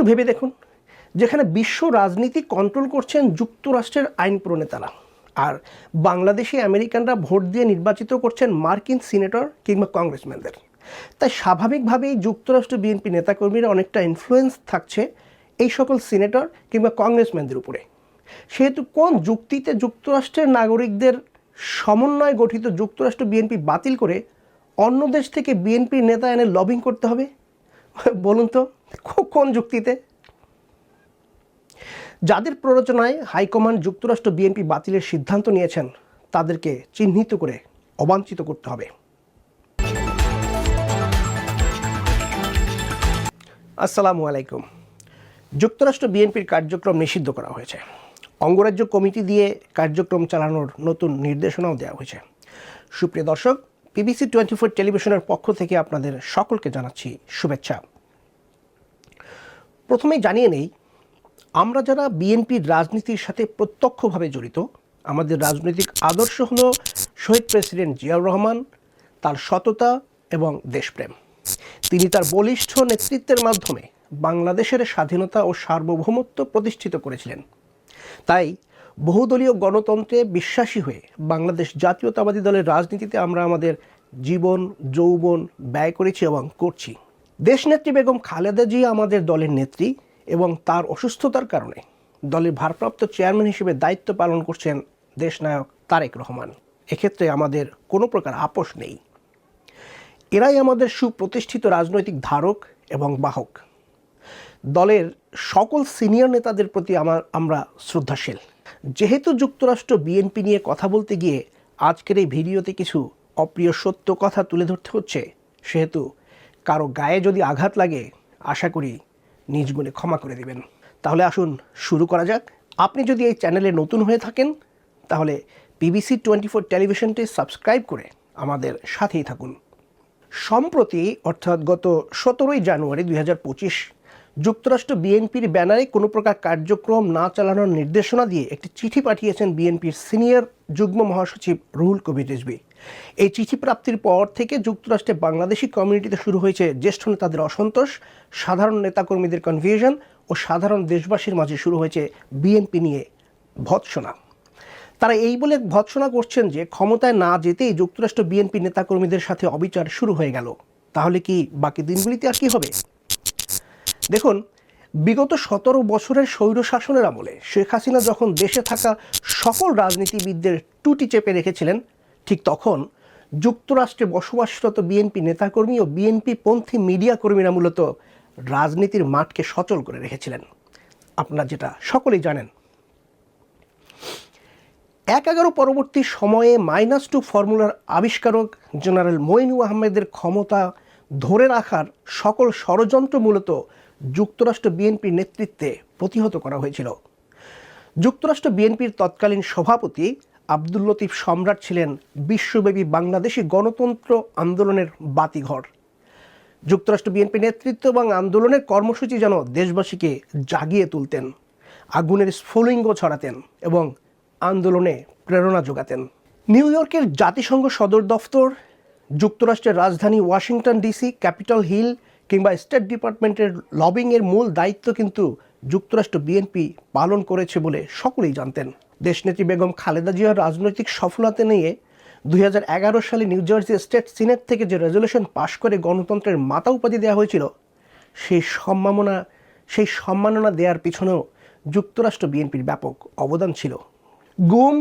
একটু ভেবে দেখুন। যেখানে বিশ্ব রাজনীতি কন্ট্রোল করছেন যুক্তরাষ্ট্রের আইন প্রণেতারা আর বাংলাদেশি আমেরিকানরা ভোট দিয়ে নির্বাচিত করছেন মার্কিন সিনেটর কিংবা কংগ্রেসম্যানদের। তাই স্বাভাবিকভাবেই যুক্তরাষ্ট্র বিএনপি নেতাকর্মীরা অনেকটা ইনফ্লুয়েন্স থাকছে এই সকল সিনেটর কিংবা কংগ্রেসম্যানদের উপরে। সেহেতু কোন যুক্তিতে যুক্তরাষ্ট্রের নাগরিকদের সমন্বয়ে গঠিত যুক্তরাষ্ট্র বিএনপি বাতিল করে অন্য দেশ থেকে বিএনপির নেতা এনে লবিং করতে হবে? বলুন তো। কোন যুক্তিতে? যাদের প্ররোচনায় হাইকমান্ড যুক্তরাষ্ট্র বিএনপি বাতিলের সিদ্ধান্ত নিয়েছেন, তাদেরকে চিহ্নিত করে অবাঞ্ছিত করতে হবে। আসসালামু আলাইকুম। যুক্তরাষ্ট্র বিএনপির কার্যক্রম নিষিদ্ধ করা হয়েছে। অঙ্গরাজ্য কমিটি দিয়ে কার্যক্রম চালানোর নতুন নির্দেশনাও দেওয়া হয়েছে। সুপ্রিয় দর্শক পিবিসি টোয়েন্টি ফোর টেলিভিশনের পক্ষ থেকে আপনাদের সকলকে জানাচ্ছি শুভেচ্ছা। প্রথমেই জানিয়ে নেই, আমরা যারা বিএনপির রাজনীতির সাথে প্রত্যক্ষভাবে জড়িত, আমাদের রাজনৈতিক আদর্শ হলো শহীদ প্রেসিডেন্ট জিয়াউর রহমান, তার সততা এবং দেশপ্রেম। তিনি তার বলিষ্ঠ নেতৃত্বের মাধ্যমে বাংলাদেশের স্বাধীনতা ও সার্বভৌমত্ব প্রতিষ্ঠিত করেছিলেন। তাই বহুদলীয় গণতন্ত্রে বিশ্বাসী হয়ে বাংলাদেশ জাতীয়তাবাদী দলের রাজনীতিতে আমরা আমাদের জীবন, যৌবন ব্যয় করেছি এবং করছি। দেশনেত্রী বেগম খালেদা জিয়া আমাদের দলের নেত্রী এবং তার অসুস্থতার কারণে দলের ভারপ্রাপ্ত চেয়ারম্যান হিসেবে দায়িত্ব পালন করছেন দেশনায়ক তারেক রহমান। এক্ষেত্রে আমাদের কোনো প্রকার আপোষ নেই। এরাই আমাদের সুপ্রতিষ্ঠিত রাজনৈতিক ধারক এবং বাহক। দলের সকল সিনিয়র নেতাদের প্রতি আমার, আমরা শ্রদ্ধাশীল। যেহেতু যুক্তরাষ্ট্র বিএনপি নিয়ে কথা বলতে গিয়ে আজকের এই ভিডিওতে কিছু অপ্রিয় সত্য কথা তুলে ধরতে হচ্ছে, সেহেতু কারও গায়ে যদি আঘাত লাগে, আশা করি নিজ গুণে ক্ষমা করে দেবেন। তাহলে আসুন, শুরু করা যাক। আপনি যদি এই চ্যানেলে নতুন হয়ে থাকেন, তাহলে বিবিসি টোয়েন্টি ফোর টেলিভিশনটি সাবস্ক্রাইব করে আমাদের সাথেই থাকুন। সম্প্রতি, অর্থাৎ গত সতেরোই জানুয়ারি দুই হাজার পঁচিশ, যুক্তরাষ্ট্র বিএনপির ব্যানারে কোনো প্রকার কার্যক্রম না চালানোর নির্দেশনা দিয়ে একটি চিঠি পাঠিয়েছেন বিএনপির সিনিয়র যুগ্ম মহাসচিব রুহুল কবির রিজভী। এই চিঠি প্রাপ্তির পর থেকে যুক্তরাষ্ট্রে বাংলাদেশি কমিউনিটিতে শুরু হয়েছে জ্যেষ্ঠ নেতাদের অসন্তোষ, সাধারণ নেতাকর্মীদের কনফিউশন ও সাধারণ দেশবাসীর মাঝে শুরু হয়েছে বিএনপি নিয়ে ভৎসনা। তারা এই বলে ভৎসনা করছেন যে ক্ষমতায় না যেতেই যুক্তরাষ্ট্র বিএনপি নেতাকর্মীদের সাথে অবিচার শুরু হয়ে গেল। তাহলে কি বাকি দিনগুলিতে আর কি হবে? দেখুন, বিগত সতেরো বছরের স্বৈর শাসনের আমলে শেখ হাসিনা যখন দেশে থাকা সকল রাজনীতিবিদদের টুটি চেপে রেখেছিলেন ঠিক তখন যুক্তরাষ্ট্রে বসবাসরত বিএনপি নেতাকর্মী ও বিএনপি পন্থী মিডিয়া কর্মীরা মূলত রাজনীতির মাঠকে সচল করে রেখেছিলেন। আপনারা যেটা সকলেই জানেন। এক এগারো পরবর্তী সময়ে মাইনাস টু ফর্মুলার আবিষ্কারক জেনারেল মইনু আহমেদের ক্ষমতা ধরে রাখার সকল ষড়যন্ত্র মূলত যুক্তরাষ্ট্র বিএনপির নেতৃত্বে প্রতিহত করা হয়েছিল। যুক্তরাষ্ট্র বিএনপির তৎকালীন সভাপতি আব্দুল লতিফ সম্রাট ছিলেন বিশ্বব্যাপী বাংলাদেশি গণতন্ত্র আন্দোলনের বাতিঘর। যুক্তরাষ্ট্র বিএনপি নেতৃত্ব এবং আন্দোলনের কর্মসূচি যেন দেশবাসীকে জাগিয়ে তুলতেন, আগুনের স্ফুলিঙ্গ ছড়াতেন এবং আন্দোলনে প্রেরণা যোগাতেন। নিউ ইয়র্কের জাতিসংঘ সদর দফতর, যুক্তরাষ্ট্রের রাজধানী ওয়াশিংটন ডিসি, ক্যাপিটাল হিল কিংবা স্টেট ডিপার্টমেন্টের লবিংয়ের মূল দায়িত্ব কিন্তু যুক্তরাষ্ট্র বিএনপি পালন করেছে বলে সকলেই জানতেন। দেশনেত্রী বেগম খালেদা জিয়ার রাজনৈতিক সফলতা নিয়ে দুই হাজার এগারো সালে নিউ জার্সি স্টেট সিনেট থেকে যে রেজলিউশন পাশ করে গণতন্ত্রের মাতা উপাধি দেওয়া হয়েছিল, সেই সম্মাননা সেই সম্মাননা দেওয়ার পিছনেও যুক্তরাষ্ট্র বিএনপির ব্যাপক অবদান ছিল। গুম,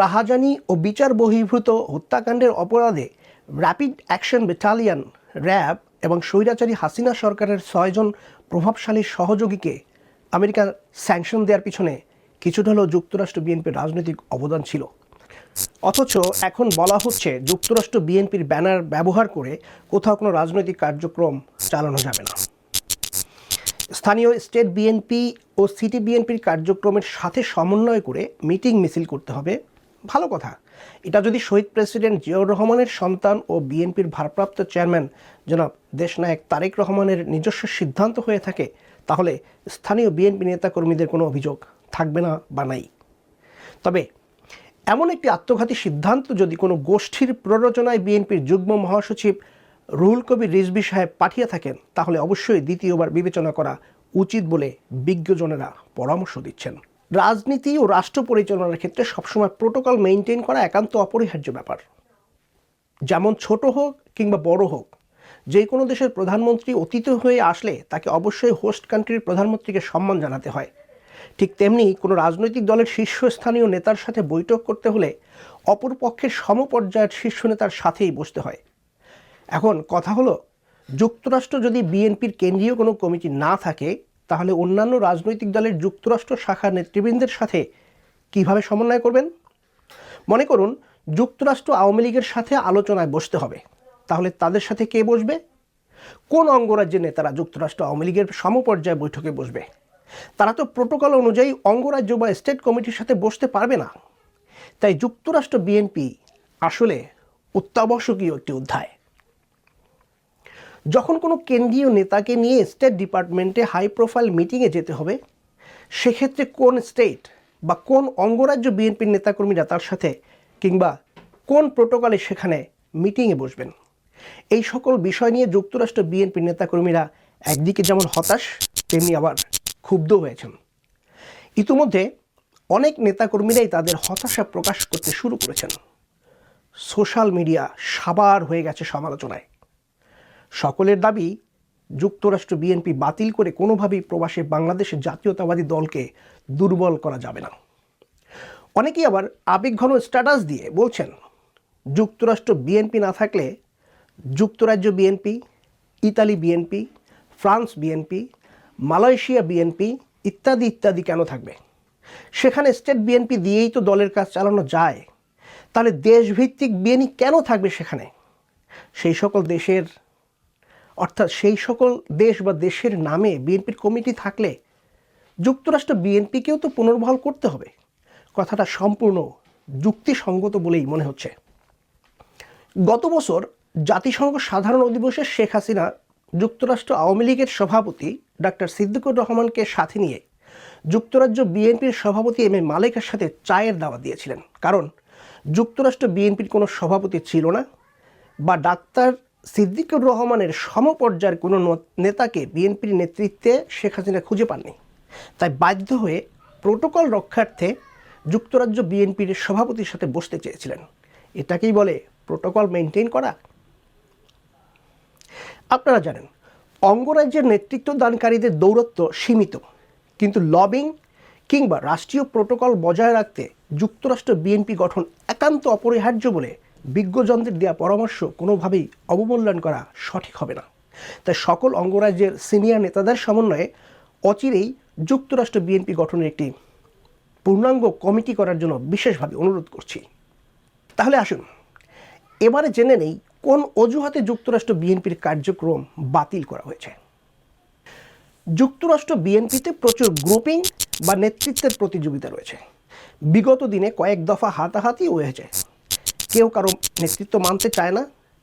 রাহাজানি ও বিচার বহির্ভূত হত্যাকাণ্ডের অপরাধে র্যাপিড অ্যাকশন ব্যাটালিয়ন র্যাব এবং স্বৈরাচারী হাসিনা সরকারের ছয়জন প্রভাবশালী সহযোগীকে আমেরিকার স্যাংশন দেওয়ার পিছনে কিছুটা হলেও যুক্তরাষ্ট্র বিএনপির রাজনৈতিক অবদান ছিল। অথচ এখন বলা হচ্ছে যুক্তরাষ্ট্র বিএনপির ব্যানার ব্যবহার করে কোথাও কোনো রাজনৈতিক কার্যক্রম চালানো যাবে না। স্থানীয় স্টেট বিএনপি ও সিটি বিএনপির কার্যক্রমের সাথে সমন্বয় করে মিটিং মিছিল করতে হবে। ভালো কথা। এটা যদি শহীদ প্রেসিডেন্ট জিয়াউর রহমানের সন্তান ও বিএনপির ভারপ্রাপ্ত চেয়ারম্যান জনাব দেশনায়ক তারেক রহমানের নিজস্ব সিদ্ধান্ত হয়ে থাকে, তাহলে স্থানীয় বিএনপি নেতাকর্মীদের কোনো অভিযোগ থাকবে না বা নাই। তবে এমন একটি আত্মঘাতী সিদ্ধান্ত যদি কোনো গোষ্ঠীর প্ররোচনায় বিএনপির যুগ্ম মহাসচিব রুহুল কবির রিজভি সাহেব পাঠিয়ে থাকেন, তাহলে অবশ্যই দ্বিতীয়বার বিবেচনা করা উচিত বলে বিজ্ঞজনেরা পরামর্শ দিচ্ছেন। রাজনীতি ও রাষ্ট্র পরিচালনার ক্ষেত্রে সবসময় প্রোটোকল মেনটেন করা একান্ত অপরিহার্য ব্যাপার। যেমন ছোট হোক কিংবা বড় হোক যে কোনো দেশের প্রধানমন্ত্রী অতীত হয়ে আসলে তাকে অবশ্যই হোস্ট কান্ট্রির প্রধানমন্ত্রীকে সম্মান জানাতে হয়। ঠিক তেমনি কোনো রাজনৈতিক দলের শীর্ষস্থানীয় নেতার সাথে বৈঠক করতে হলে অপর পক্ষের সমপর্যায়ের শীর্ষ নেতার সাথেই বসতে হয়। এখন কথা হলো, যুক্তরাষ্ট্র যদি বিএনপির কেন্দ্রীয় কোনো কমিটি না থাকে, তাহলে অন্যান্য রাজনৈতিক দলের যুক্তরাষ্ট্র শাখার নেতৃবৃন্দের সাথে কীভাবে সমন্বয় করবেন? মনে করুন, যুক্তরাষ্ট্র আওয়ামী লীগের সাথে আলোচনায় বসতে হবে। তাহলে তাদের সাথে কে বসবে? কোন অঙ্গরাজ্যের নেতারা যুক্তরাষ্ট্র আওয়ামী লীগের সমপর্যায়ে বৈঠকে বসবে? তারা তো প্রোটোকল অনুযায়ী অঙ্গরাজ্য বা স্টেট কমিটির সাথে বসতে পারবে না। তাই যুক্তরাষ্ট্র বিএনপি আসলে অত্যাবশ্যকীয় একটি অধ্যায়। যখন কোনো কেন্দ্রীয় নেতাকে নিয়ে স্টেট ডিপার্টমেন্টে হাই প্রোফাইল মিটিংয়ে যেতে হবে, সেক্ষেত্রে কোন স্টেট বা কোন অঙ্গরাজ্য বিএনপির নেতাকর্মীরা তার সাথে কিংবা কোন প্রোটোকলে সেখানে মিটিংয়ে বসবেন? এই সকল বিষয় নিয়ে যুক্তরাষ্ট্র বিএনপির নেতাকর্মীরা একদিকে যেমন হতাশ, তেমনি আবার ক্ষুব্ধ হয়েছেন। ইতিমধ্যে অনেক নেতাকর্মীরাই তাদের হতাশা প্রকাশ করতে শুরু করেছেন। সোশ্যাল মিডিয়া সাবার হয়ে গেছে সমালোচনায়। সকলের দাবি, যুক্তরাষ্ট্র বিএনপি বাতিল করে কোনোভাবেই প্রবাসে বাংলাদেশের জাতীয়তাবাদী দলকে দুর্বল করা যাবে না। অনেকেই আবার আবেগঘন স্ট্যাটাস দিয়ে বলছেন, যুক্তরাষ্ট্র বিএনপি না থাকলে যুক্তরাজ্য BNP, Italy BNP, France BNP Malaysia BNP ইত্যাদি ইত্যাদি কেন থাকবে? সেখানে স্টেট বিএনপি দিয়েই তো দলের কাজ চালানো যায়। তাহলে দেশভিত্তিক বিএনপি কেন থাকবে সেখানে? সেই সকল দেশের, অর্থাৎ সেই সকল দেশ বা দেশের নামে বিএনপির কমিটি থাকলে যুক্তরাষ্ট্র বিএনপিকেও তো পুনর্বহাল করতে হবে। কথাটা সম্পূর্ণ যুক্তিসঙ্গত বলেই মনে হচ্ছে। গত বছর জাতিসংঘ সাধারণ অধিবেশনে শেখ হাসিনা যুক্তরাষ্ট্র আওয়ামী লীগের সভাপতি ডাক্তার সিদ্দিকুর রহমানকে সাথে নিয়ে যুক্তরাজ্য বিএনপির সভাপতি এম এ মালেকের সাথে চায়ের দাওয়া দিয়েছিলেন। কারণ যুক্তরাষ্ট্র বিএনপির কোনো সভাপতি ছিল না বা ডাক্তার সিদ্দিকুর রহমানের সমপর্যায়ের কোনো নেতাকে বিএনপির নেতৃত্বে শেখ হাসিনা খুঁজে পাননি। তাই বাধ্য হয়ে প্রোটোকল রক্ষার্থে যুক্তরাজ্য বিএনপির সভাপতির সাথে বসতে চেয়েছিলেন। এটাকেই বলে প্রোটোকল মেনটেন করা। আপনারা জানেন, অঙ্গরাজ্যের নেতৃত্ব দানকারীদের দৌরত্ব সীমিত, কিন্তু লবিং কিংবা রাষ্ট্রীয় প্রোটোকল বজায় রাখতে যুক্তরাষ্ট্র বিএনপি গঠন একান্ত অপরিহার্য বলে বিজ্ঞজনদের দেওয়া পরামর্শ কোনোভাবেই অবমূল্যায়ন করা সঠিক হবে না। তাই সকল অঙ্গরাজ্যের সিনিয়র নেতাদের সমন্বয়ে অচিরেই যুক্তরাষ্ট্র বিএনপি গঠনের একটি পূর্ণাঙ্গ কমিটি করার জন্য বিশেষভাবে অনুরোধ করছি। তাহলে আসুন, এবারে জেনে নেই কোন অজুহাতে যুক্তরাষ্ট্র বিএনপির কার্যক্রম বাতিল করা হয়েছে? যুক্তরাষ্ট্র বিএনপিতে প্রচুর গ্রুপিং বা নেতৃত্বের প্রতিযোগিতা রয়েছে। বিগত দিনে কয়েক দফা হাতাহাতি হয়েছে। কেউ কারও নেতৃত্ব মানতে চায় না,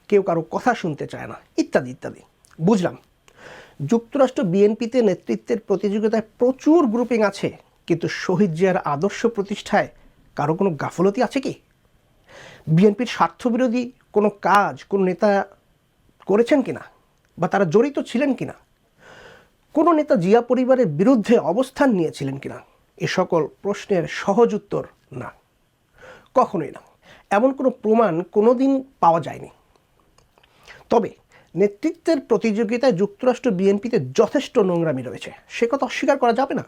কেউ কারও কথা শুনতে চায় না, ইত্যাদি ইত্যাদি। বুঝলাম। যুক্তরাষ্ট্র বিএনপিতে নেতৃত্বের প্রতিযোগিতায় প্রচুর গ্রুপিং আছে, কিন্তু শহীদ জিয়ার আদর্শ প্রতিষ্ঠায় কারও কোনো গাফলতি আছে কি? বিএনপির স্বার্থবিরোধী কোনো কাজ, কোনো নেতা করেছেন কিনা? বা তারা জড়িত ছিলেন কিনা? কোনো নেতা জিয়া পরিবারের বিরুদ্ধে অবস্থান নিয়েছিলেন কিনা? এ সকল প্রশ্নের সহজ উত্তর না। কখনোই না। এমন কোনো প্রমাণ কোনো দিন পাওয়া যায়নি। তবে নেতৃত্বের প্রতিযোগিতায় যুক্তরাষ্ট্র বিএনপিতে যথেষ্ট নোংরামি রয়েছে। সে কথা অস্বীকার করা যাবে না।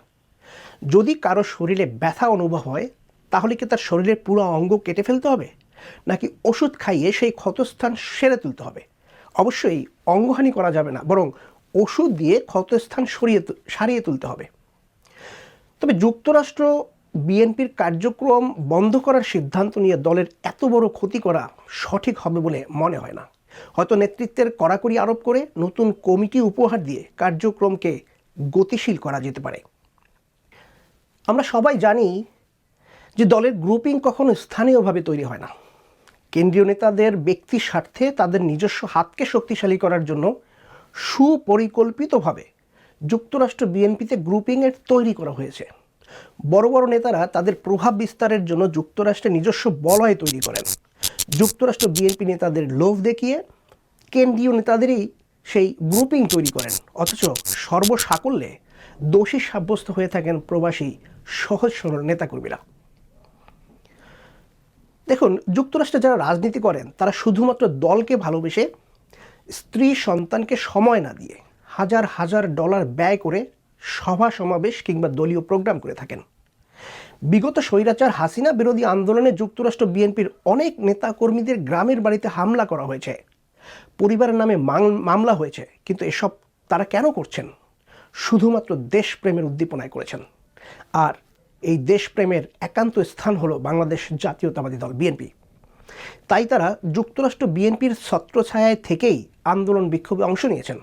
যদি কারও শরীরে ব্যথা অনুভব হয়, তাহলে কি তার শরীরের পুরো অঙ্গ কেটে ফেলতে হবে? নাকি ওষুধ খাইয়ে সেই ক্ষতস্থান সেরে তুলতে হবে? অবশ্যই অঙ্গহানি করা যাবে না, বরং ওষুধ দিয়ে ক্ষতস্থান সরিয়ে সারিয়ে তুলতে হবে। তবে যুক্তরাষ্ট্র বিএনপির কার্যক্রম বন্ধ করার সিদ্ধান্ত নিয়ে দলের এত বড় ক্ষতি করা সঠিক হবে বলে মনে হয় না। হয়তো নেতৃত্বের কড়াকড়ি আরোপ করে নতুন কমিটি উপহার দিয়ে কার্যক্রমকে গতিশীল করা যেতে পারে। আমরা সবাই জানি যে দলের গ্রুপিং কখনো স্থানীয়ভাবে তৈরি হয় না। কেন্দ্রীয় নেতাদের ব্যক্তি স্বার্থে তাদের নিজস্ব হাতকে শক্তিশালী করার জন্য সুপরিকল্পিতভাবে যুক্তরাষ্ট্র বিএনপিতে গ্রুপিংয়ের তৈরি করা হয়েছে। বড় বড় নেতারা তাদের প্রভাব বিস্তারের জন্য যুক্তরাষ্ট্রে নিজস্ব বলয় তৈরি করেন। যুক্তরাষ্ট্র বিএনপি নেতাদের লোভ দেখিয়ে কেন্দ্রীয় নেতাদেরই সেই গ্রুপিং তৈরি করেন। অথচ সর্বসাকল্যে দোষী সাব্যস্ত হয়ে থাকেন প্রবাসী সহজ সরল নেতাকর্মীরা। দেখুন, যুক্তরাষ্ট্রে যারা রাজনীতি করেন, তারা শুধুমাত্র দলকে ভালোবেসে স্ত্রী সন্তানকে সময় না দিয়ে হাজার হাজার ডলার ব্যয় করে সভা সমাবেশ কিংবা দলীয় প্রোগ্রাম করে থাকেন। বিগত স্বৈরাচার হাসিনা বিরোধী আন্দোলনে যুক্তরাষ্ট্র বিএনপির অনেক নেতাকর্মীদের গ্রামের বাড়িতে হামলা করা হয়েছে। পরিবারের নামে মামলা হয়েছে, কিন্তু এসব তারা কেন করছেন? শুধুমাত্র দেশপ্রেমের উদ্দীপনায় করেছেন। আর এই দেশপ্রেমের একান্ত স্থান হলো বাংলাদেশ জাতীয়তাবাদী দল, বিএনপি। তাই তারা যুক্তরাষ্ট্র বিএনপির ছত্রছায়ায় থেকেই আন্দোলন বিক্ষোভে অংশ নিয়েছেন।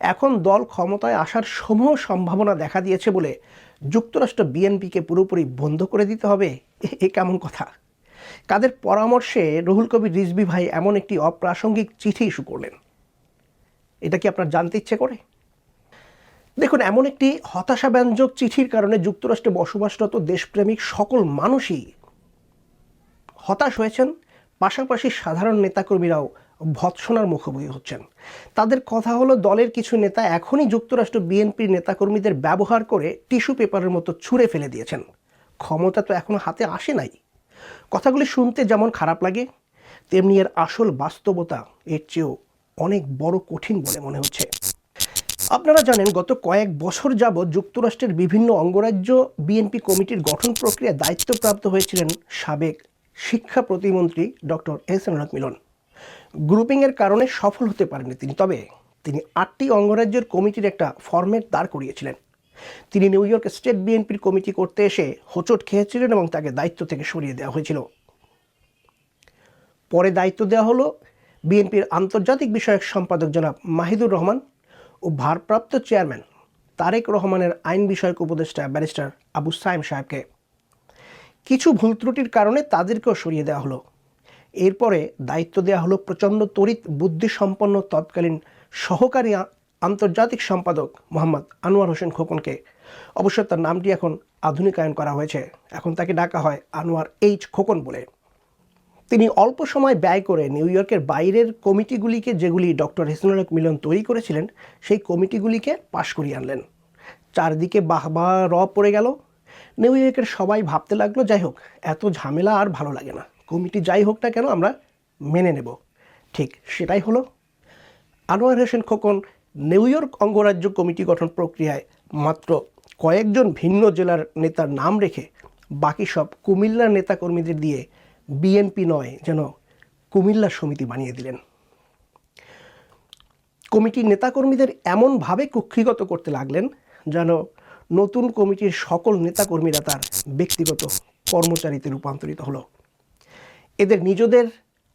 এখন দল ক্ষমতায় আসার সমূহ সম্ভাবনা দেখা দিয়েছে বলে যুক্তরাষ্ট্র বিএনপিকে পুরোপুরি বন্ধ করে দিতে হবে এ- কেমন কথা? কাদের পরামর্শে রুহুল কবির রিজবি ভাই এমন একটি অপ্রাসঙ্গিক চিঠি ইস্যু করলেন? এটা কি আপনার জানতে ইচ্ছে করে? দেখুন, এমন একটি হতাশাব্যঞ্জক চিঠির কারণে যুক্তরাষ্ট্রে বসবাসরত দেশপ্রেমিক সকল মানুষই হতাশ হয়েছেন। পাশাপাশি সাধারণ নেতাকর্মীরাও ভৎসনার মুখোমুখি হচ্ছেন। তাদের কথা হলো, দলের কিছু নেতা এখনই যুক্তরাষ্ট্র বিএনপির নেতাকর্মীদের ব্যবহার করে টিস্যু পেপারের মতো ছুঁড়ে ফেলে দিয়েছেন। ক্ষমতা তো এখনও হাতে আসে নাই। কথাগুলি শুনতে যেমন খারাপ লাগে, তেমনি এর আসল বাস্তবতা এর চেয়েও অনেক বড় কঠিন বলে মনে হচ্ছে। আপনারা জানেন, গত কয়েক বছর যাবৎ যুক্তরাষ্ট্রের বিভিন্ন অঙ্গরাজ্য বিএনপি কমিটির গঠন প্রক্রিয়ায় দায়িত্বপ্রাপ্ত হয়েছিলেন সাবেক শিক্ষা প্রতিমন্ত্রী ডক্টর এস এন মিলন। গ্রুপিংয়ের কারণে সফল হতে পারেননি তিনি, তবে তিনি আটটি অঙ্গরাজ্যের কমিটির একটা ফরম্যাট দাঁড় করিয়েছিলেন। তিনি নিউ ইয়র্ক স্টেট বিএনপির কমিটি করতে এসে হোঁচট খেয়েছিলেন এবং তাকে দায়িত্ব থেকে সরিয়ে দেওয়া হয়েছিল। পরে দায়িত্ব দেওয়া হলো বিএনপির আন্তর্জাতিক বিষয়ক সম্পাদক জনাব মাহিদুর রহমান ও ভারপ্রাপ্ত চেয়ারম্যান তারেক রহমানের আইন বিষয়ক উপদেষ্টা ব্যারিস্টার আবু সাইম সাহেবকে। কিছু ভুল ত্রুটির কারণে তাদেরকেও সরিয়ে দেওয়া হলো। এরপরে দায়িত্ব দেওয়া হলো প্রচণ্ড তড়িৎ বুদ্ধিসম্পন্ন তৎকালীন সহকারী আন্তর্জাতিক সম্পাদক মোহাম্মদ আনোয়ার হোসেন খোকনকে। অবশ্য তার নামটি এখন আধুনিকায়ন করা হয়েছে। এখন তাকে ডাকা হয় আনোয়ার এইচ খোকন বলে। তিনি অল্প সময় ব্যয় করে নিউ ইয়র্কের বাইরের কমিটিগুলিকে যেগুলি ডক্টর হিসনুল হক মিলন তৈরি করেছিলেন, সেই কমিটিগুলিকে পাশ করিয়ে আনলেন। চারদিকে বাহবা র পড়ে গেল। নিউ ইয়র্কের সবাই ভাবতে লাগল, যাই হোক, এত ঝামেলা আর ভালো লাগে না। কমিটি যাই হোক না কেন, আমরা মেনে নেব। ঠিক সেটাই হলো। আনোয়ার হোসেন খোকন, নিউ ইয়র্ক অঙ্গরাজ্য কমিটি গঠন প্রক্রিয়ায় মাত্র কয়েকজন ভিন্ন জেলার নেতার নাম রেখে বাকি সব কুমিল্লার নেতাকর্মীদের দিয়ে বিএনপি নয়, যেন কুমিল্লা সমিতি বানিয়ে দিলেন। কমিটির নেতাকর্মীদের এমনভাবে কুক্ষিগত করতে লাগলেন, যেন নতুন কমিটির সকল নেতাকর্মীরা তার ব্যক্তিগত কর্মচারীতে রূপান্তরিত হলো। এদের নিজেদের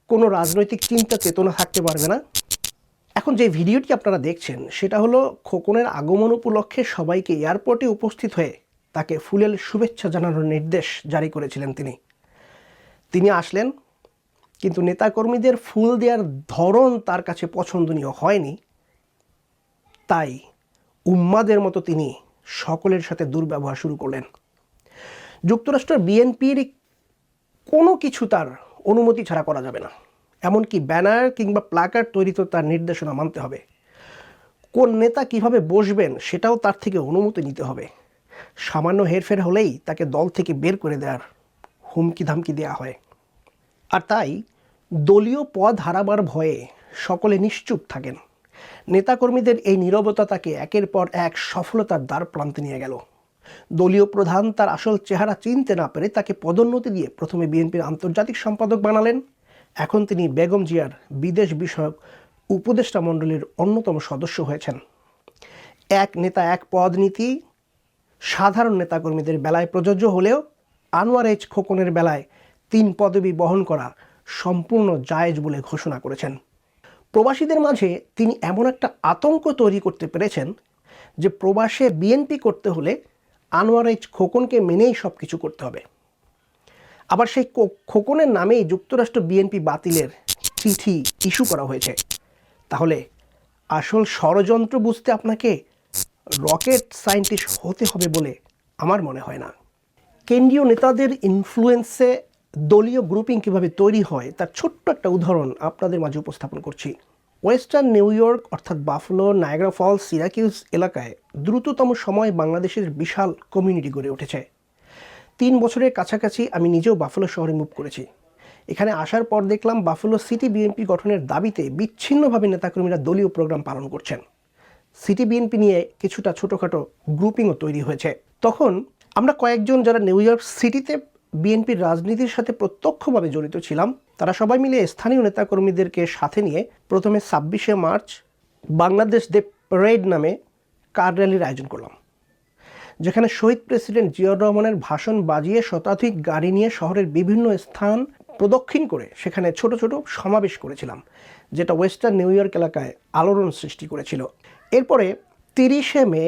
কোনো রাজনৈতিক চিন্তা চেতনা থাকতে পারবে না। এখন যে ভিডিওটি আপনারা দেখছেন, সেটা হলো খোকনের আগমন উপলক্ষে সবাইকে এয়ারপোর্টে উপস্থিত হয়ে তাকে ফুলেল শুভেচ্ছা জানানোর নির্দেশ জারি করেছিলেন তিনি। তিনি আসলেন, কিন্তু নেতাকর্মীদের ফুল দেওয়ার ধরন তার কাছে পছন্দনীয় হয়নি। তাই উম্মাদের মতো তিনি সকলের সাথে দুর্ব্যবহার শুরু করলেন। যুক্তরাষ্ট্রের বিএনপির কোনো কিছু তার অনুমতি ছাড়া করা যাবে না। এমনকি ব্যানার কিংবা প্লাকার্ড তৈরিতেও তার নির্দেশনা মানতে হবে। কোন নেতা কীভাবে বসবেন সেটাও তার থেকে অনুমতি নিতে হবে। সামান্য হেরফের হলেই তাকে দল থেকে বের করে দেওয়ার হুমকি ধামকি দেওয়া হয়। আর তাই দলীয় পদ হারাবার ভয়ে সকলে নিশ্চুপ থাকেন। নেতাকর্মীদের এই নীরবতা তাকে একের পর এক সফলতার দ্বার প্রান্তে নিয়ে গেল। দলীয় প্রধান তার আসল চেহারা চিনতে না পেরে তাকে পদোন্নতি দিয়ে প্রথমে বিএনপির আন্তর্জাতিক সম্পাদক বানালেন। এখন তিনি বেগম জিয়ার বিদেশ বিষয়ক উপদেষ্টা মণ্ডলীর অন্যতম সদস্য হয়েছেন। এক নেতা, এক পদ নীতি, সাধারণ নেতাকর্মীদের বেলায় প্রযোজ্য হলেও আনোয়ার এইচ খোকনের বেলায় তিন পদবি বহন করা সম্পূর্ণ জায়েজ বলে ঘোষণা করেছেন। প্রবাসীদের মাঝে তিনি এমন একটা আতঙ্ক তৈরি করতে পেরেছেন যে প্রবাসে বিএনপি করতে হলে আনোয়ার এইচ খোকনকে মেনেই সব কিছু করতে হবে। আবার সেই খোকনের নামেই যুক্তরাষ্ট্র বিএনপি বাতিলের চিঠি ইস্যু করা হয়েছে। তাহলে আসল ষড়যন্ত্র বুঝতে আপনাকে রকেট সায়েন্টিস্ট হতে হবে বলে আমার মনে হয় না। কেন্দ্রীয় নেতাদের ইনফ্লুয়েন্সে দলীয় গ্রুপিং কীভাবে তৈরি হয়, তার ছোট্ট একটা উদাহরণ আপনাদের মাঝে উপস্থাপন করছি। ওয়েস্টার্ন নিউ ইয়র্ক অর্থাৎ বাফলো নায়গ্রা ফলস সিরাকিউজ এলাকায় দ্রুততম সময়ে বাংলাদেশের বিশাল কমিউনিটি গড়ে উঠেছে। তিন বছরের কাছাকাছি আমি নিজেও বাফলো শহরে মুভ করেছি। এখানে আসার পর দেখলাম বাফলো সিটি বিএনপি গঠনের দাবিতে বিচ্ছিন্নভাবে নেতাকর্মীরা দলীয় প্রোগ্রাম পালন করছেন। সিটি বিএনপি নিয়ে কিছুটা ছোটোখাটো গ্রুপিংও তৈরি হয়েছে। তখন আমরা কয়েকজন যারা নিউ ইয়র্ক সিটিতে বিএনপির রাজনীতির সাথে প্রত্যক্ষভাবে জড়িত ছিলাম। তারা সবাই মিলে স্থানীয় নেতাকর্মীদেরকে সাথে নিয়ে প্রথমে ছাব্বিশে মার্চ বাংলাদেশ দে প্যারেড নামে কার র্যালির আয়োজন করলাম, যেখানে শহীদ প্রেসিডেন্ট জিয়াউর রহমানের ভাষণ বাজিয়ে শতাধিক গাড়ি নিয়ে শহরের বিভিন্ন স্থান প্রদক্ষিণ করে সেখানে ছোট ছোট সমাবেশ করেছিলাম, যেটা ওয়েস্টার্ন নিউ ইয়র্ক এলাকায় আলোড়ন সৃষ্টি করেছিল। এরপরে তিরিশে মে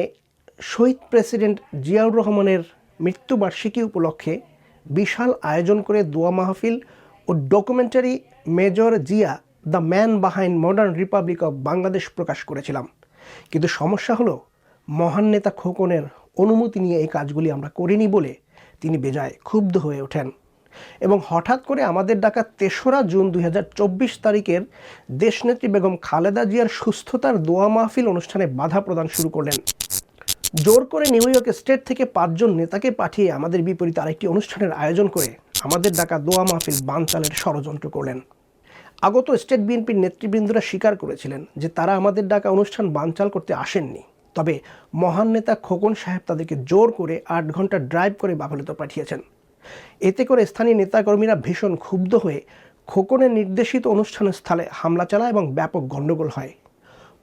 শহীদ প্রেসিডেন্ট জিয়াউর রহমানের মৃত্যুবার্ষিকী উপলক্ষে বিশাল আয়োজন করে দোয়া মাহফিল ও documentary Major Zia the man behind modern republic of Bangladesh প্রকাশ করেছিলাম। কিন্তু সমস্যা হলো, মহান নেতা খোকনের অনুমতি নিয়ে এই কাজগুলি আমরা করিনি বলে তিনি বেজায় ক্ষুব্ধ হয়ে ওঠেন। এবং হঠাৎ করে আমাদের ডাকা তেসরা জুন দুই হাজার চব্বিশ তারিখের দেশনেত্রী বেগম খালেদা জিয়ার সুস্থতার দোয়া মাহফিল অনুষ্ঠানে বাধা প্রদান শুরু করলেন। জোর করে নিউ ইয়র্ক স্টেট থেকে পাঁচজন নেতাকে পাঠিয়ে আমাদের বিপরীতে আরেকটি অনুষ্ঠানের আয়োজন করে আমাদের ডাকা দোয়া মাহফিল বানচালের ষড়যন্ত্র করলেন। আগত স্টেট বিএনপির নেতৃবৃন্দরা স্বীকার করেছিলেন যে তারা আমাদের ডাকা অনুষ্ঠান বানচাল করতে আসেননি। তবে মহান নেতা খোকন সাহেব তাদেরকে জোর করে আট ঘণ্টা ড্রাইভ করে বাফালিতে পাঠিয়েছেন। এতে করে স্থানীয় নেতাকর্মীরা ভীষণ ক্ষুব্ধ হয়ে খোকনের নির্দেশিত অনুষ্ঠানের স্থলে হামলা চালায় এবং ব্যাপক গণ্ডগোল হয়।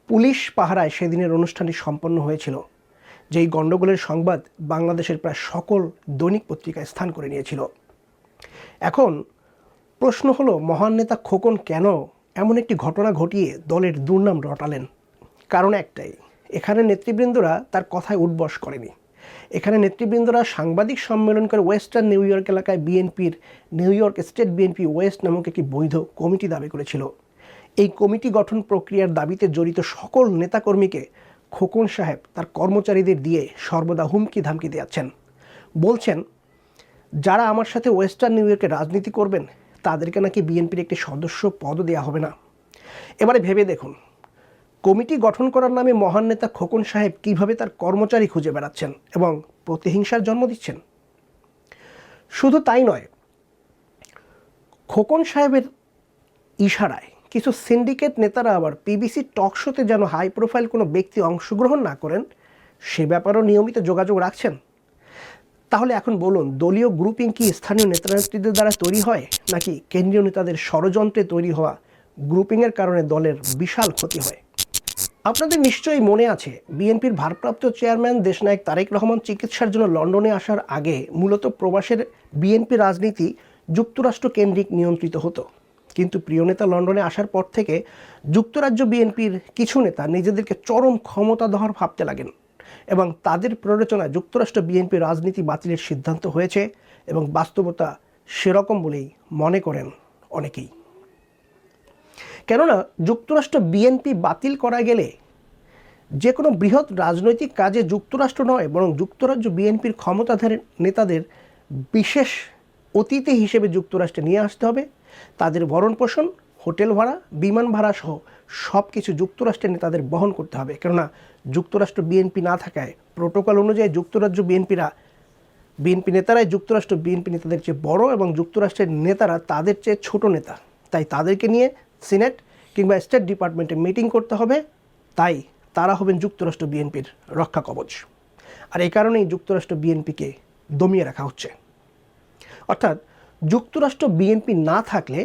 পুলিশ পাহারায় সেদিনের অনুষ্ঠানটি সম্পন্ন হয়েছিল। যেই গণ্ডগোলের সংবাদ বাংলাদেশের প্রায় সকল দৈনিক পত্রিকায় স্থান করে নিয়েছিল। এখন প্রশ্ন হলো, মহান নেতা খোকন কেন এমন একটি ঘটনা ঘটিয়ে দলের দুর্নাম রটালেন? কারণ একটাই, এখানে নেতৃবৃন্দরা তার কথায় উঠবস করেনি। এখানে নেতৃবৃন্দরা সাংবাদিক সম্মেলন করে ওয়েস্টার্ন নিউ ইয়র্ক এলাকায় বিএনপির, New York State BNP West নামক একটি বৈধ কমিটি দাবি করেছিল। এই কমিটি গঠন প্রক্রিয়ার দাবিতে জড়িত সকল নেতাকর্মীকে খোকন সাহেব তার কর্মচারীদের দিয়ে সর্বদা হুমকি ধামকি দিয়াচ্ছেন। বলছেন, যারা আমার সাথে ওয়েস্টার্ন নিউ ইয়র্কে রাজনীতি করবেন, তাদেরকে নাকি বিএনপির একটি সদস্য পদও দেওয়া হবে না। এবারে ভেবে দেখুন, কমিটি গঠন করার নামে মহান নেতা খোকন সাহেব কীভাবে তার কর্মচারী খুঁজে বেড়াচ্ছেন এবং প্রতিহিংসার জন্ম দিচ্ছেন? শুধু তাই নয়, খোকন সাহেবের ইশারায় কিছু সিন্ডিকেট নেতারা আবার পিবিসি টক শোতে যেন হাই প্রোফাইল কোনো ব্যক্তি অংশগ্রহণ না করেন, সে ব্যাপারেও নিয়মিত যোগাযোগ রাখছেন। তাহলে এখন বলুন, দলীয় গ্রুপিং কি স্থানীয় নেতানেত্রীদের দ্বারা তৈরি হয়, নাকি কেন্দ্রীয় নেতাদের ষড়যন্ত্রে তৈরি হওয়া গ্রুপিংয়ের কারণে দলের বিশাল ক্ষতি হয়? আপনাদের নিশ্চয়ই মনে আছে, বিএনপির ভারপ্রাপ্ত চেয়ারম্যান দেশনায়ক তারেক রহমান চিকিৎসার জন্য লন্ডনে আসার আগে মূলত প্রবাসের বিএনপি রাজনীতি যুক্তরাষ্ট্র কেন্দ্রিক নিয়ন্ত্রিত হতো। কিন্তু প্রিয় নেতা লন্ডনে আসার পর থেকে যুক্তরাজ্য বিএনপির কিছু নেতা নিজেদেরকে চরম ক্ষমতাধর ভাবতে লাগেন এবং তাদের প্ররোচনায় যুক্তরাষ্ট্র বিএনপি রাজনীতি বাতিলের সিদ্ধান্ত হয়েছে এবং বাস্তবতা সেরকম বলেই মনে করেন অনেকেই। কেননা যুক্তরাষ্ট্র বিএনপি বাতিল করা গেলে যে কোনো বৃহৎ রাজনৈতিক কাজে যুক্তরাষ্ট্র নয়, বরং যুক্তরাজ্য বিএনপির ক্ষমতাধার নেতাদের বিশেষ অতিথি হিসেবে যুক্তরাষ্ট্রে নিয়ে আসতে হবে। তাদের ভরণ পোষণ, হোটেল ভাড়া, বিমান ভাড়া সহ সব কিছু যুক্তরাষ্ট্রে যুক্তরাষ্ট্রের নেতাদের বহন করতে হবে। কেননা, যুক্তরাষ্ট্র বিএনপি না থাকায়, প্রোটোকল অনুযায়ী যুক্তরাজ্য বিএনপিরা, বিএনপি নেতারাই যুক্তরাষ্ট্র বিএনপি নেতাদের চেয়ে বড় এবং যুক্তরাষ্ট্রের নেতারা তাদের চেয়ে ছোট নেতা। তাই তাদেরকে নিয়ে সিনেট কিংবা স্টেট ডিপার্টমেন্টে মিটিং করতে হবে। তাই তারা হবেন যুক্তরাষ্ট্র বিএনপির রক্ষা কবচ। আর এই কারণেই যুক্তরাষ্ট্র বিএনপিকে দমিয়ে রাখা হচ্ছে। অর্থাৎ যুক্তরাষ্ট্র বিএনপি না থাকলে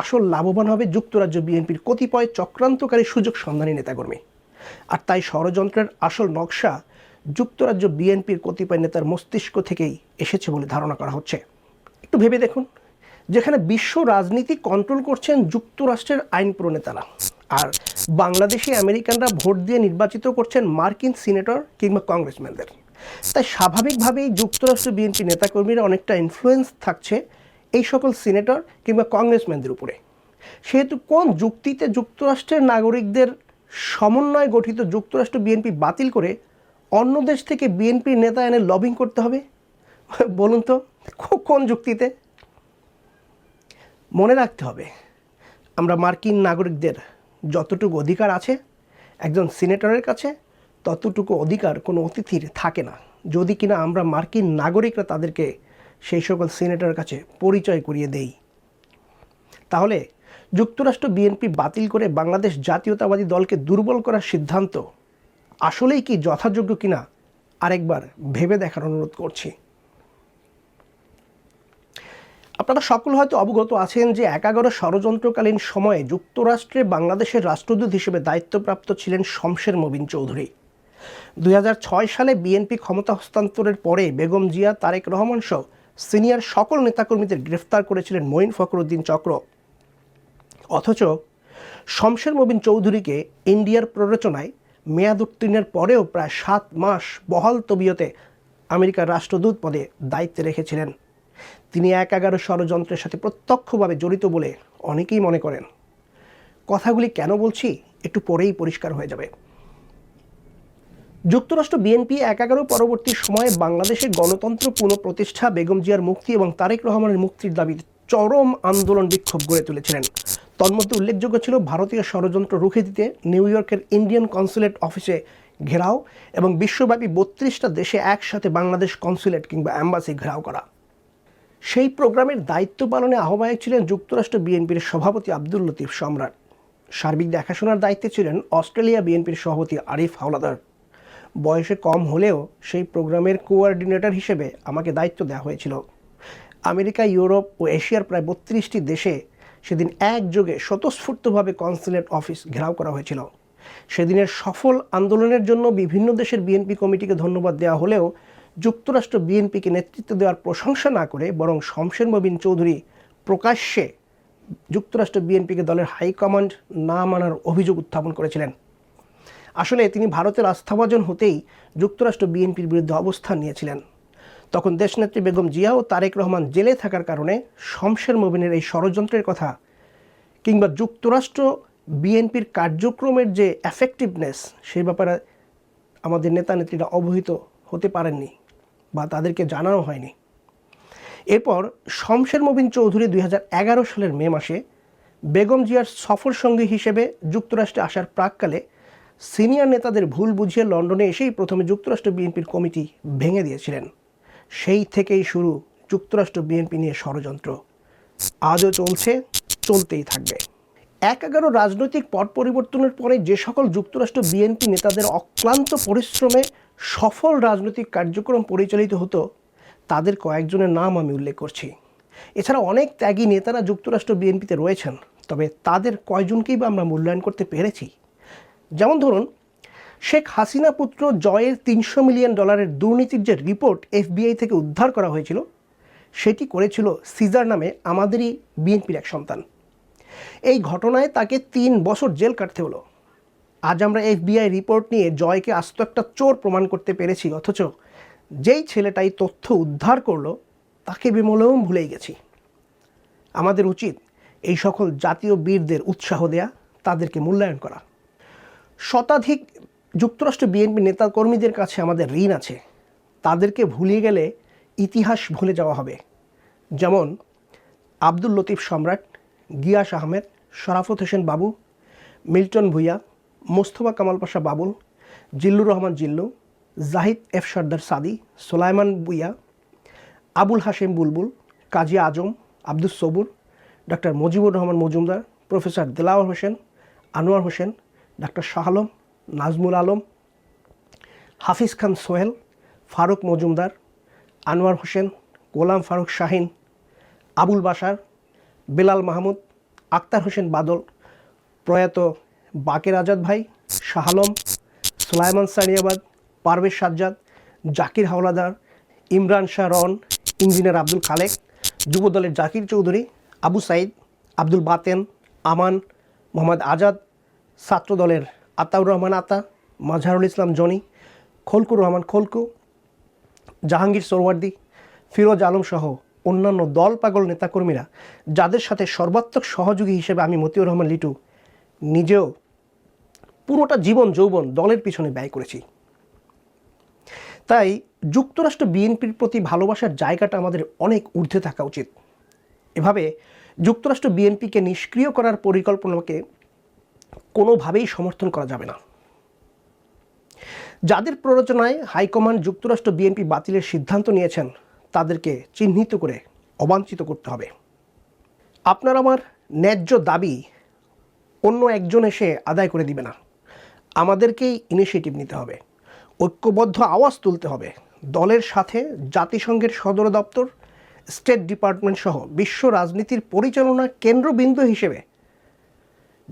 আসল লাভবান হবে যুক্তরাজ্য বিএনপির কতিপয় চক্রান্তকারী সুযোগ সন্ধানী নেতাকর্মী। আর তাই ষড়যন্ত্রের আসল নকশা যুক্তরাজ্য বিএনপির কতিপয় নেতার মস্তিষ্ক থেকেই এসেছে বলে ধারণা করা হচ্ছে। একটু ভেবে দেখুন, যেখানে বিশ্ব রাজনীতি কন্ট্রোল করছেন যুক্তরাষ্ট্রের আইন প্রণেতারা। আর বাংলাদেশি আমেরিকানরা ভোট দিয়ে নির্বাচিত করছেন মার্কিন সিনেটর কিংবা কংগ্রেসম্যানদের। তাই স্বাভাবিকভাবেই যুক্তরাষ্ট্র বিএনপি নেতাকর্মীরা অনেকটা ইনফ্লুয়েন্স থাকছে এই সকল সিনেটর কিংবা কংগ্রেসম্যানদের উপরে। সেহেতু কোন যুক্তিতে যুক্তরাষ্ট্রের নাগরিকদের সমন্বয় গঠিত যুক্তরাষ্ট্র বিএনপি বাতিল করে অন্য দেশ থেকে বিএনপির নেতা এনে লবিং করতে হবে? বলুন তো কোন যুক্তিতে? মনে রাখতে হবে, আমরা মার্কিন নাগরিকদের যতটুকু অধিকার আছে, একজন সিনেটরের কাছে ততটুকু অধিকার কোনো অতিথির থাকে না। যদি কিনা আমরা মার্কিন নাগরিকরা তাদেরকে সেই সকল সিনেটরের কাছে পরিচয় করিয়ে দেই। তাহলে যুক্তরাষ্ট্র বিএনপি বাতিল করে বাংলাদেশ জাতীয়তাবাদী দলকে দুর্বল করার সিদ্ধান্ত আসলেই কি যথাযোগ্য কিনা আরেকবার ভেবে দেখার অনুরোধ করছি। আপনারা সকল হয়তো অবগত আছেন যে একাগারো ষড়যন্ত্রকালীন সময়ে যুক্তরাষ্ট্রে বাংলাদেশের রাষ্ট্রদূত হিসেবে দায়িত্বপ্রাপ্ত ছিলেন শমশের মবিন চৌধুরী। দুই হাজার ছয় সালে বিএনপি ক্ষমতা হস্তান্তরের পরে বেগম জিয়া, তারেক রহমান সহ সিনিয়র সকল নেতাকর্মীদের গ্রেফতার করেছিলেন মঈন ফখরুদ্দিন চক্র। অথচ শমশের মবিন চৌধুরীকে ইন্ডিয়ার প্ররোচনায় মেয়াদ উত্তীর্ণের পরেও প্রায় সাত মাস বহাল তবিয়তে আমেরিকার রাষ্ট্রদূত পদে দায়িত্বে রেখেছিলেন। তিনি এক এগারো ষড়যন্ত্রের সাথে প্রত্যক্ষভাবে জড়িত বলে অনেকেই মনে করেন। কথাগুলি কেন বলছি একটু পরেই পরিষ্কার হয়ে যাবে। যুক্তরাষ্ট্র বিএনপি এক এগারো পরবর্তী সময়ে বাংলাদেশের গণতন্ত্র পুনঃপ্রতিষ্ঠা, বেগম জিয়ার মুক্তি এবং তারেক রহমানের মুক্তির দাবিতে চরম আন্দোলন বিক্ষোভ গড়ে তুলেছিলেন। তন্মধ্যে উল্লেখযোগ্য ছিল ভারতীয় ষড়যন্ত্র রুখে দিতে নিউ ইয়র্কের ইন্ডিয়ান কনসুলেট অফিসে ঘেরাও এবং বিশ্বব্যাপী বত্রিশটা দেশে একসাথে বাংলাদেশ কনসুলেট কিংবা অ্যাম্বাসি ঘেরাও করা। সেই প্রোগ্রামের দায়িত্ব পালনে আহ্বায়ক ছিলেন যুক্তরাষ্ট্র বিএনপির সভাপতি আব্দুল লতিফ সম্রাট। সার্বিক দেখাশোনার দায়িত্বে ছিলেন অস্ট্রেলিয়া বিএনপির সভাপতি আরিফ হাওলাদার। বয়সে কম হলেও সেই প্রোগ্রামের কোঅর্ডিনেটর হিসেবে আমাকে দায়িত্ব দেওয়া হয়েছিল। আমেরিকা, ইউরোপ ও এশিয়ার প্রায় বত্রিশটি দেশে সেদিন একযোগে স্বতঃস্ফূর্তভাবে কনসুলেট অফিস ঘেরাও করা হয়েছিল। সেদিনের সফল আন্দোলনের জন্য বিভিন্ন দেশের বিএনপি কমিটিকে ধন্যবাদ দেওয়া হলেও যুক্তরাষ্ট্র বিএনপিকে নেতৃত্ব দেওয়ার প্রশংসা না করে বরং শমশের মবিন চৌধুরী প্রকাশ্যে যুক্তরাষ্ট্র বিএনপিকে দলের হাইকমান্ড না মানার অভিযোগ উত্থাপন করেছিলেন। আসলে তিনি ভারতের আস্থাভাজন হতেই যুক্তরাষ্ট্র বিএনপির বিরুদ্ধে অবস্থান নিয়েছিলেন। তখন দেশনেত্রী বেগম জিয়া ও তারেক রহমান জেলে থাকার কারণে শমশের মবিনের এই ষড়যন্ত্রের কথা কিংবা যুক্তরাষ্ট্র বিএনপির কার্যক্রমের যে এফেক্টিভনেস সেই ব্যাপারে আমাদের নেতা নেত্রীরা অবহিত হতে পারেননি বা তাদেরকে জানানো হয়নি। এরপর শমশের মবিন চৌধুরী দুই হাজার এগারো সালের মে মাসে বেগম জিয়ার সফর সঙ্গী হিসেবে যুক্তরাষ্ট্রে আসার প্রাককালে সিনিয়র নেতাদের ভুল বুঝিয়ে লন্ডনে এসেই প্রথমে যুক্তরাষ্ট্র বিএনপির কমিটি ভেঙে দিয়েছিলেন। সেই থেকেই শুরু যুক্তরাষ্ট্র বিএনপি নিয়ে ষড়যন্ত্র। আজও চলছে, চলতেই থাকবে। এক এগারো রাজনৈতিক পট পরিবর্তনের পরে যে সকল যুক্তরাষ্ট্র বিএনপি নেতাদের অক্লান্ত পরিশ্রমে সফল রাজনৈতিক কার্যক্রম পরিচালিত হতো, তাদের কয়েকজনের নাম আমি উল্লেখ করছি। এছাড়া অনেক ত্যাগী নেতারা যুক্তরাষ্ট্র বিএনপিতে রয়েছেন, তবে তাদের কয়জনকেই বা আমরা মূল্যায়ন করতে পেরেছি? যেমন ধরুন, শেখ হাসিনা পুত্র জয়ের তিনশো মিলিয়ন ডলারের দুর্নীতির যে রিপোর্ট এফবিআই থেকে উদ্ধার করা হয়েছিল, সেটি করেছিল সিজার নামে আমাদেরই বিএনপির এক সন্তান। এই ঘটনায় তাকে তিন বছর জেল কাটতে হলো। আজ আমরা এফবিআই রিপোর্ট নিয়ে জয়কে আস্ত একটা চোর প্রমাণ করতে পেরেছি, অথচ যেই ছেলেটাই তথ্য উদ্ধার করল, তাকে বিমলেও ভুলেই গেছি। আমাদের উচিত এই সকল জাতীয় বীরদের উৎসাহ দেয়া, তাদেরকে মূল্যায়ন করা। শতাধিক যুক্তরাষ্ট্র বিএনপি নেতাকর্মীদের কাছে আমাদের ঋণ আছে। তাদেরকে ভুলিয়ে গেলে ইতিহাস ভুলে যাওয়া হবে। যেমন আব্দুল লতিফ সম্রাট, Gias Ahmed Sharafat Hossain Babu, Milton Bhuiyan, Mostafa Kamal Pasha Babul, Zillur Rahman Zillu, Zahid F Sardar Sadi, Solaiman Bhuiyan Abul Hashem Bulbul, Kazi Azam Abdul Sabur doctor Mujibur Rahman Majumder, professor Delwar Hossain, Anwar Hossain doctor Shah Alam, Nazmul Alam, Hafiz Khan Sohel, Faruk Majumder, Anwar Hossain, Golam Faruk Shahin, Abul Basar Belal Mahmud, Akter Hossain বাদল, প্রয়াত বাকের আজাদ ভাই, Shah Alam, Sulaiman Saniabad, Parvez Sajjad, Zakir Howlader, Imran Shah Ron, engineer Abdul Khalek, যুবদলের জাকির চৌধুরী, আবু সাইদ, আব্দুল বাতেন, আমান, মোহাম্মদ আজাদ ছাত্রদলের আতাউর রহমান আতা মাজহারুল ইসলাম জনি, খলকুর রহমান খলকু, জাহাঙ্গীর সোরওয়ার্দি, ফিরোজ আলম সহ অন্যান্য দল পাগল নেতাকর্মীরা, যাদের সাথে সর্বাত্মক সহযোগী হিসেবে আমি মতিউর রহমান লিটু নিজেও পুরোটা জীবন যৌবন দলের পিছনে ব্যয় করেছি। তাই যুক্তরাষ্ট্র বিএনপির প্রতি ভালোবাসার জায়গাটা আমাদের অনেক ঊর্ধ্বে থাকা উচিত। এভাবে যুক্তরাষ্ট্র বিএনপিকে নিষ্ক্রিয় করার পরিকল্পনাকে কোনোভাবেই সমর্থন করা যাবে না। যাদের প্ররোচনায় হাইকমান্ড যুক্তরাষ্ট্র বিএনপি বাতিলের সিদ্ধান্ত নিয়েছেন, তাদেরকে চিহ্নিত করে অবাঞ্ছিত করতে হবে। আপনার আমার ন্যায্য দাবি অন্য একজন এসে আদায় করে দিবে না। আমাদেরকেই ইনিশিয়েটিভ নিতে হবে। ঐক্যবদ্ধ আওয়াজ তুলতে হবে। দলের সাথে জাতিসংঘের সদর দপ্তর স্টেট ডিপার্টমেন্ট সহ বিশ্ব রাজনীতির পরিচালনা কেন্দ্রবিন্দু হিসেবে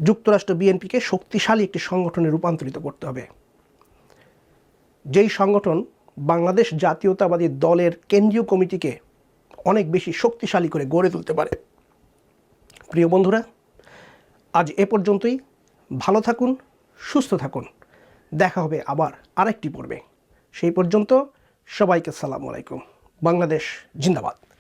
যুক্তরাষ্ট্র বিএনপিকে শক্তিশালী একটি সংগঠনে রূপান্তরিত করতে হবে। যেই সংগঠন বাংলাদেশ জাতীয়তাবাদী দলের কেন্দ্রীয় কমিটিকে অনেক বেশি শক্তিশালী করে গড়ে তুলতে পারে। প্রিয় বন্ধুরা, আজ এ পর্যন্তই। ভালো থাকুন, সুস্থ থাকুন। দেখা হবে আবার আরেকটি পর্বে। সেই পর্যন্ত সবাইকে সালাম আলাইকুম। বাংলাদেশ জিন্দাবাদ।